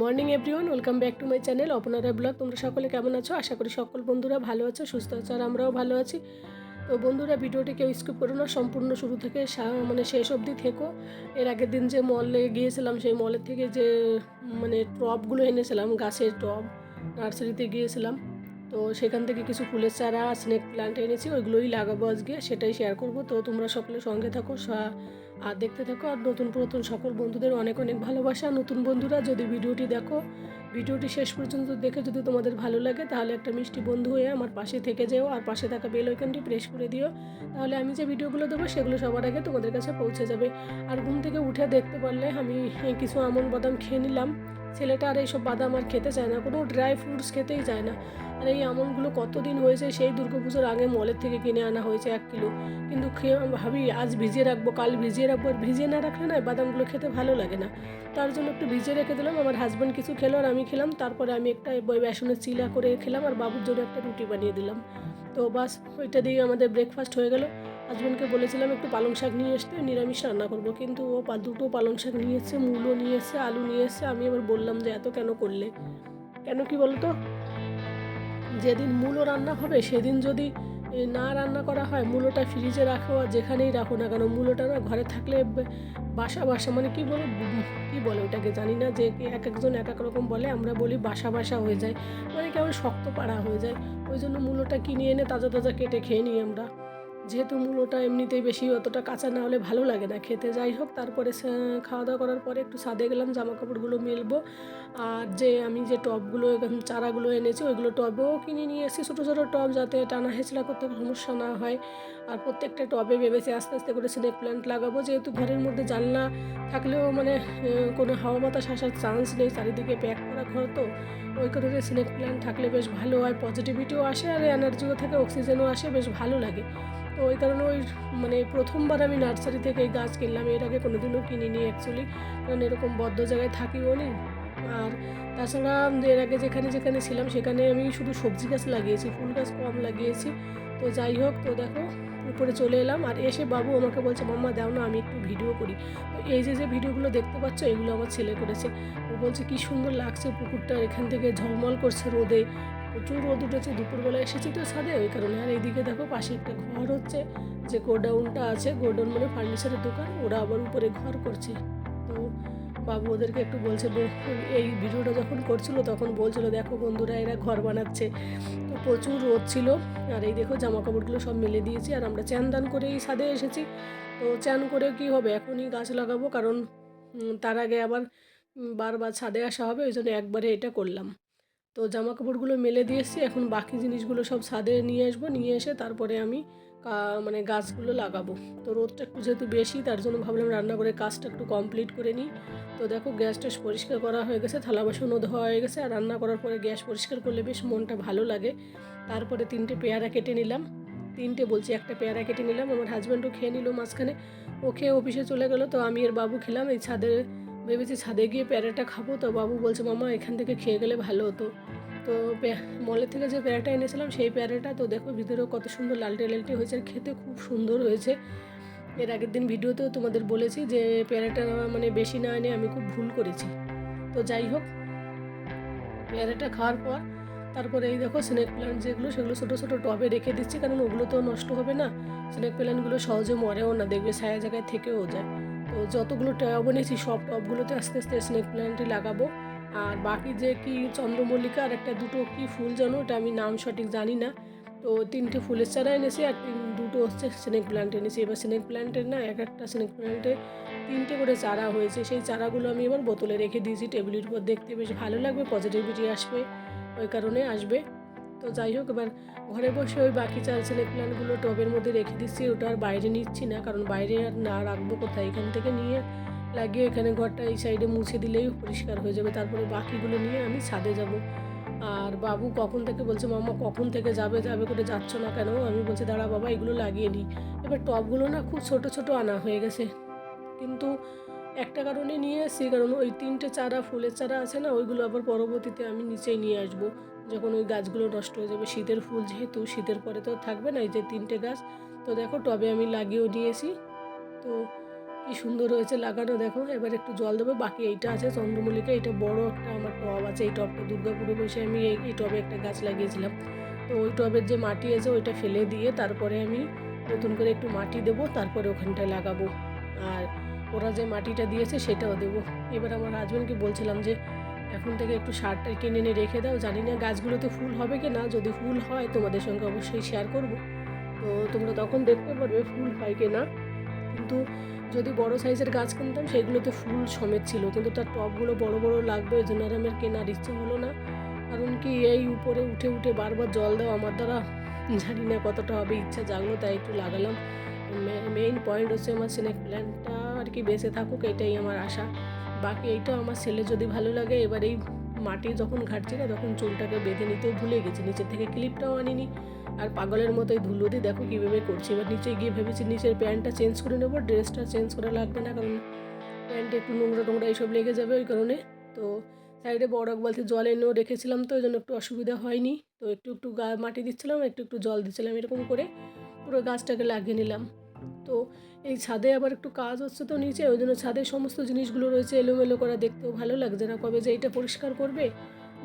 Morning, everyone. Welcome back to my channel অপনারা blog. তোমরা সকলে কেমন আছো? আশা করি সকল বন্ধুরা ভালো আছো, সুস্থ আছো, আর আমরাও ভালো আছি। তো বন্ধুরা, ভিডিওটি কেউ স্কিপ করো না। সম্পূর্ণ শুরু থেকে মানে শেষ অবধি থেকো। এর আগের দিন যে মলে গিয়েছিলাম, সেই মলের থেকে যে মানে টপগুলো এনেছিলাম, গাছের টপ, নার্সারিতে গিয়েছিলাম। তো সেখান থেকে কিছু ফুলের চারা স্নেক প্ল্যান্ট এনেছি, ওইগুলোই লাগাবো আজকে, সেটাই শেয়ার করব। তো তোমরা সকলে সঙ্গে থাকো আর দেখতে থাকো, আর নতুন পুরাতন সকল বন্ধুদের অনেক অনেক ভালোবাসা। নতুন বন্ধুরা, যদি ভিডিওটি দেখো, ভিডিওটি শেষ পর্যন্ত দেখে যদি তোমাদের ভালো লাগে, তাহলে একটা মিষ্টি বন্ধু হয়ে আমার পাশে থেকে যেও, আর পাশে থাকা বেল আইকনটি প্রেস করে দিও। তাহলে আমি যে ভিডিওগুলো দেবো, সেগুলো সবার আগে তোমাদের কাছে পৌঁছে যাবে। আর ঘুম থেকে উঠে দেখতে পারলে আমি কিছু আমন বাদাম খেয়ে নিলাম। ছেলেটা আর এইসব বাদাম আর খেতে চায় না, কোনো ড্রাই ফ্রুটস খেতেই চায় না। আর এই আমনগুলো কতদিন হয়েছে, সেই দুর্গাপুজোর আগে মলের থেকে কিনে আনা হয়েছে এক কিলো। কিন্তু খেয়ে ভাবি, আজ ভিজিয়ে রাখব, কাল ভিজিয়ে রাখব, আর ভিজিয়ে না রাখলে না বাদামগুলো খেতে ভালো লাগে না। তার জন্য একটু ভিজিয়ে রেখে দিলাম, আমার হাজব্যান্ড কিছু খেলো আর আমি খেলাম, তারপরে আমি একটা বেসনের চিলা করে খেলাম, আর বাবুর জন্য একটা রুটি বানিয়ে দিলাম। তো বাস, ওইটা দিয়ে আমাদের ব্রেকফাস্ট হয়ে গেল। হাজব্যান্ডকে বলেছিলাম একটু পালং শাক নিয়ে আসতে, নিরামিষ রান্না করব। কিন্তু ও দুটো পালং শাক নিয়ে এসছে মূলো নিয়ে এসছে আলু নিয়ে এসছে আমি আবার বললাম যে, এত কেন করলে? কেন কি বলতো? যেদিন মূলো রান্না হবে, সেদিন যদি না রান্না করা হয়, মূলোটা ফ্রিজে রাখো আর যেখানেই রাখো না কেন, মূলোটা না ঘরে থাকলে বাসা বাসা মানে কি বলো, কি বলে ওটাকে জানি না, যে এক একজন এক এক রকম বলে, আমরা বলি বাসা বাসা হয়ে যায়। মানে কেমন শক্ত পাড়া হয়ে যায়। ওই জন্য মূলোটা কিনে এনে তাজা তাজা কেটে খেয়ে নিই আমরা। যেহেতু মূলোটা এমনিতেই বেশি অতটা কাঁচা না হলে ভালো লাগে না খেতে। যাই হোক, তারপরে খাওয়া দাওয়া করার পরে একটু সাদে গেলাম জামা কাপড়গুলো মেলবো। আর যে আমি যে টবগুলো চারাগুলো এনেছি, ওইগুলো টবেও কিনে নিয়ে এসেছি। ছোটো ছোটো টব যাতে টানা হেঁচড়া করতে সমস্যা না হয়। আর প্রত্যেকটা টবে ভেবেছি আস্তে আস্তে করে স্নেক প্ল্যান্ট লাগাবো। যেহেতু ঘরের মধ্যে জানলা থাকলেও মানে কোনো হাওয়া বাতাস আসার চান্স নেই, চারিদিকে প্যাক করা ঘর তো। ওই কারণে স্নেক প্ল্যান্ট থাকলে বেশ ভালো হয়, পজিটিভিটিও আসে আর এনার্জিও থাকে, অক্সিজেনও আসে, বেশ ভালো লাগে। তো ওই কারণে ওই মানে প্রথমবার আমি নার্সারি থেকে এই গাছ কিনলাম। এর আগে কোনোদিনও কিনিনি অ্যাকচুয়ালি কারণ এরকম বদ্ধ জায়গায় থাকিও নি। আর তাছাড়া এর আগে যেখানে যেখানে ছিলাম, সেখানে আমি শুধু সবজি গাছ লাগিয়েছি, ফুল গাছ কম লাগিয়েছি। তো যাই হোক, তো দেখো, উপরে চলে এলাম। আর এসে বাবু আমাকে বলছে, মাম্মা, দাও না, আমি একটু ভিডিও করি। তো এই যে যে ভিডিওগুলো দেখতে পাচ্ছ, এগুলো আমার ছেলে করেছে। ও বলছে, কি সুন্দর লাগছে পুকুরটা, এখান থেকে ঝলমল করছে রোদে। প্রচুর রোদ উঠেছে দুপুরবেলা এসেছি তো ছাদে, ওই কারণে আর এইদিকে দেখো পাশে একটা ঘর হচ্ছে, যে গোডাউনটা আছে, গোডাউন মানে ফার্নিচারের দোকান, ওরা আবার উপরে ঘর করছে। তো বাবু ওদেরকে একটু বলছে এই ভিডিওটা যখন করছিল তখন বলছিল, দেখো বন্ধুরা, এরা ঘর বানাচ্ছে। তো প্রচুর রোদ ছিল, আর এই দেখো জামা কাপড়গুলো সব মেলে দিয়েছি, আর আমরা চ্যান দান করে এই ছাদে এসেছি। তো চ্যান করে কি হবে? এখনই গাছ লাগাবো, কারণ তার আগে আবার বারবার ছাদে আসা হবে, ওই জন্য একবারে এটা করলাম। তো জামা কাপড়গুলো মেলে দিয়েছি, এখন বাকি জিনিসগুলো সব ছাদে নিয়ে আসব, নিয়ে এসে তারপরে আমি মানে গাছগুলো লাগাবো। তো রোদটা একটু যেহেতু বেশি, তার জন্য ভাবলাম রান্না করে কাজটা একটু কমপ্লিট করে নিই। তো দেখো গ্যাস ট্যাস পরিষ্কার করা হয়ে গেছে, থালা বাসনও ধোয়া হয়ে গেছে, আর রান্না করার পরে গ্যাস পরিষ্কার করলে বেশ মনটা ভালো লাগে। তারপরে তিনটে পেয়ারা কেটে নিলাম, তিনটে বলছি, একটা পেয়ারা কেটে নিলাম, আমার হাজব্যান্ডও খেয়ে নিল মাঝখানে। ও খেয়ে অফিসে চলে গেলো, তো আমি এর বাবু খেলাম, এই ছাদে ভেবেছি ছাদে গিয়ে পেয়ারাটা খাব, তো বাবু বলছে, মামা, এখান থেকে খেয়ে গেলে ভালো হতো। তো মলের থেকে যে পেয়ারাটা এনেছিলাম, সেই প্যারাটা, তো দেখো ভিতরেও কত সুন্দর লালটে লালটে হয়েছে আর খেতে খুব সুন্দর হয়েছে। এর আগের দিন ভিডিওতেও তোমাদের বলেছি যে প্যারাটা মানে বেশি না এনে আমি খুব ভুল করেছি। তো যাই হোক, প্যারাটা খাওয়ার পর তারপরে এই দেখো স্নেক প্ল্যান্ট যেগুলো, সেগুলো ছোটো ছোটো টবে রেখে দিচ্ছি, কারণ ওগুলো তো নষ্ট হবে না। স্নেক প্ল্যান্টগুলো সহজে মরেও না, দেখবে ছায়া জায়গায় থেকেও যায়। যতগুলো টব এনেছি, সব টবগুলোতে আস্তে আস্তে স্নেক প্ল্যান্টই লাগাবো। আর বাকি যে কি চন্দ্রমল্লিকা আর একটা দুটো কি ফুল জানো ওটা আমি নাম সঠিক জানি না। তো তিনটে ফুলের চারা এনেছি আর তিন, দুটো হচ্ছে স্নেক প্ল্যান্ট এনেছি। এবার স্নেক প্ল্যান্টের না এক একটা স্নেক প্ল্যান্টে তিনটে করে চারা হয়েছে। সেই চারাগুলো আমি এবার বোতলে রেখে দিয়েছি। টেবিলের উপর দেখতে বেশ ভালো লাগবে পজিটিভিটি আসবে। ওই কারণে আসবে। তো যাই হোক, এবার ঘরে বসে ওই বাকি চার স্নেক প্ল্যানগুলো টবের মধ্যে রেখে দিচ্ছি। ওটা আর বাইরে নিচ্ছি না, কারণ বাইরে আর না রাখব কোথায়? এখান থেকে নিয়ে লাগিয়ে এখানে ঘরটা এই সাইডে মুছে দিলেই পরিষ্কার হয়ে যাবে। তারপরে বাকিগুলো নিয়ে আমি ছাদে যাব। আর বাবু কখন থেকে বলছে মামা কখন থেকে যাবে যাবে করে যাচ্ছ না কেন? আমি বলছি, দাঁড়া বাবা, এগুলো লাগিয়ে নিই। এবার টবগুলো না খুব ছোট ছোট আনা হয়ে গেছে। কিন্তু একটা কারণে নিয়ে এসেছি, কারণ ওই তিনটে চারা, ফুলের চারা আছে না, ওইগুলো আবার পরবর্তীতে আমি নিচেই নিয়ে আসব। যখন ওই গাছগুলো নষ্ট হয়ে যাবে, শীতের ফুল যেহেতু, শীতের পরে তো থাকবে না, এই যে তিনটে গাছ। তো দেখো, টবে আমি লাগিয়েও নিয়েছি। তো কি সুন্দর হয়েছে লাগানো, দেখো। এবার একটু জল দেবো, বাকি এইটা আছে চন্দ্রমল্লিকা, এটা বড় একটা আমার টব আছে, এই টবটা দুর্গাপুরে বসে আমি এই এই টবে একটা গাছ লাগিয়েছিলাম। তো ওই টবের যে মাটি আছে, ওইটা ফেলে দিয়ে তারপরে আমি নতুন করে একটু মাটি দেবো, তারপরে ওখানটায় লাগাবো। আর ওরা যে মাটিটা দিয়েছে, সেটাও দেবো। এবার আমার হাজব্যান্ডকে বলছিলাম যে এখন থেকে একটু সারটা কিনে এনে রেখে দাও। জানি না গাছগুলোতে ফুল হবে কি না যদি ফুল হয়, তোমাদের সঙ্গে অবশ্যই শেয়ার করব। তো তোমরা তখন দেখতে পারবে ফুল হয় কি না কিন্তু যদি বড় সাইজের গাছ কিনতাম, সেগুলোতে ফুল সমেত ছিল। কিন্তু তার টপগুলো বড় বড় লাগবে, ওই জন্য আমার কেনার ইচ্ছে হলো না। কারণ কি, এই উপরে উঠে উঠে বারবার জল দেওয়া আমার দ্বারা জানি না কতটা হবে, ইচ্ছা জাগলো, তাই একটু লাগালাম। মেইন পয়েন্ট হচ্ছে আমার স্নেক প্ল্যান্টটা আর কি বেঁচে থাকুক, এটাই আমার আশা। বাকি এইটা আমার ছেলে যদি ভালো লাগে, এবার এই মাটি যখন ঘাটছি না, তখন চুলটাকে বেঁধে নিতেও ভুলে গেছি। নিচের থেকে ক্লিপটাও আনিনি। আর পাগলের মতো এই ধুলো দিয়ে দেখো কীভাবে করছি। এবার নিচে গিয়ে ভেবেছি নিচের প্যান্টটা চেঞ্জ করে নেব, ড্রেসটা চেঞ্জ করা লাগবে না, কারণ প্যান্টে একটু নোংরা টোংরা এইসব লেগে যাবে ওই কারণে। তো সাইডে বড় এক বালতি জল এনেও রেখেছিলাম তো ওই জন্য একটু অসুবিধা হয়নি। তো একটু একটু গা মাটি দিচ্ছিলাম, একটু একটু জল দিচ্ছিলাম এরকম করে। পুরো গাছটাকে লাগিয়ে নিলাম। তো এই ছাদে আবার একটু কাজ হচ্ছে তো নিচে, ওই জন্য ছাদে সমস্ত জিনিসগুলো রয়েছে এলোমেলো করা দেখতেও ভালো লাগছে না। কবে যে এইটা পরিষ্কার করবে,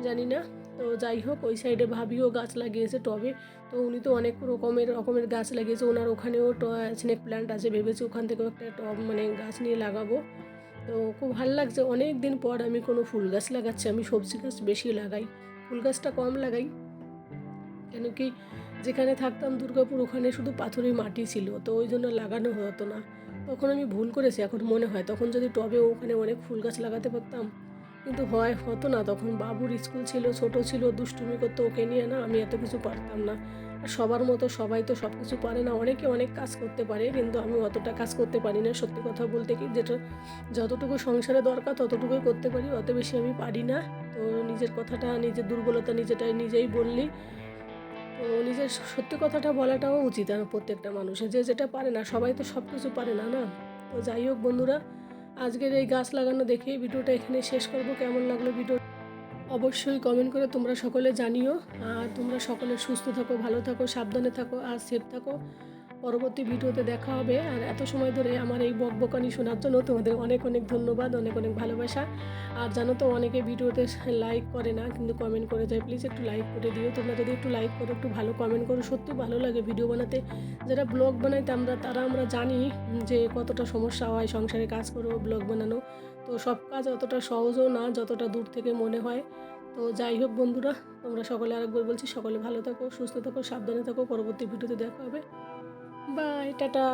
জানি না। তো যাই হোক, ওই সাইডে ভাবিও গাছ লাগিয়েছে টবে। তো উনি তো অনেক রকমের রকমের গাছ লাগিয়েছে। ওনার ওখানেও স্নেক প্ল্যান্ট আছে, ভেবেছি ওখান থেকেও একটা টব মানে গাছ নিয়ে লাগাবো। তো খুব ভালো লাগছে। অনেক দিন পর আমি কোনো ফুল গাছ লাগাচ্ছি, আমি সবজি গাছ বেশি লাগাই। ফুল গাছটা কম লাগাই। কেন কি যেখানে থাকতাম দুর্গাপুর, ওখানে শুধু পাথরের মাটি ছিল, তো ওই জন্য লাগানো হতো না। তখন আমি ভুল করেছি, এখন মনে হয়। তখন যদি টবে ওখানে অনেক ফুল গাছ লাগাতে পারতাম, কিন্তু হয়, হতো না। তখন বাবুর স্কুল ছিল, ছোট ছিল, দুষ্টুমি করতো, ওকে নিয়ে না আমি এত কিছু পারতাম না। আর সবার মতো সবাই তো সব কিছু পারে না, অনেকে অনেক কাজ করতে পারে, কিন্তু আমি অতটা কাজ করতে পারি না। সত্যি কথা বলতে কি, যেটা, যতটুকু সংসারে দরকার, ততটুকুই করতে পারি, অত বেশি আমি পারি না। তো নিজের কথাটা, নিজের দুর্বলতা নিজেটাই নিজেই বললি। নিজের সত্যি কথাটা বলাটাও উচিত আর প্রত্যেকটা মানুষের। যে যেটা পারে না, সবাই তো সব কিছু পারে না না? তো যাই হোক বন্ধুরা, আজকের এই গাছ লাগানো দেখে ভিডিওটা এখানে শেষ করব। কেমন লাগল ভিডিও? অবশ্যই কমেন্ট করে তোমরা সকলে জানিও। আর তোমরা সকলে সুস্থ থাকো, ভালো থাকো, সাবধানে থাকো, আর সেফ থাকো। পরবর্তী ভিডিওতে দেখা হবে। আর এত সময় ধরে আমার এই বকবকানি শোনার জন্য তোমাদের অনেক অনেক ধন্যবাদ, অনেক অনেক ভালোবাসা। আর জানো তো অনেকে ভিডিওতে লাইক করে না, কিন্তু কমেন্ট করে যায়। প্লিজ একটু লাইক করে দিও। তোমরা যদি একটু লাইক করো, একটু ভালো কমেন্ট করো, সত্যি ভালো লাগে ভিডিও বানাতে। যারা ব্লগ বানাইতে আমরা তারা আমরা জানি যে কতটা সমস্যা হয়, সংসারে কাজ করো ব্লগ বানানো। তো সব কাজ অতটা সহজও না, যতটা দূর থেকে মনে হয়। তো যাই হোক বন্ধুরা, তোমরা সকলে আরেকবার বলছি, সকলে ভালো থাকো, সুস্থ থাকো, সাবধানে থাকো। পরবর্তী ভিডিওতে দেখা হবে। By tata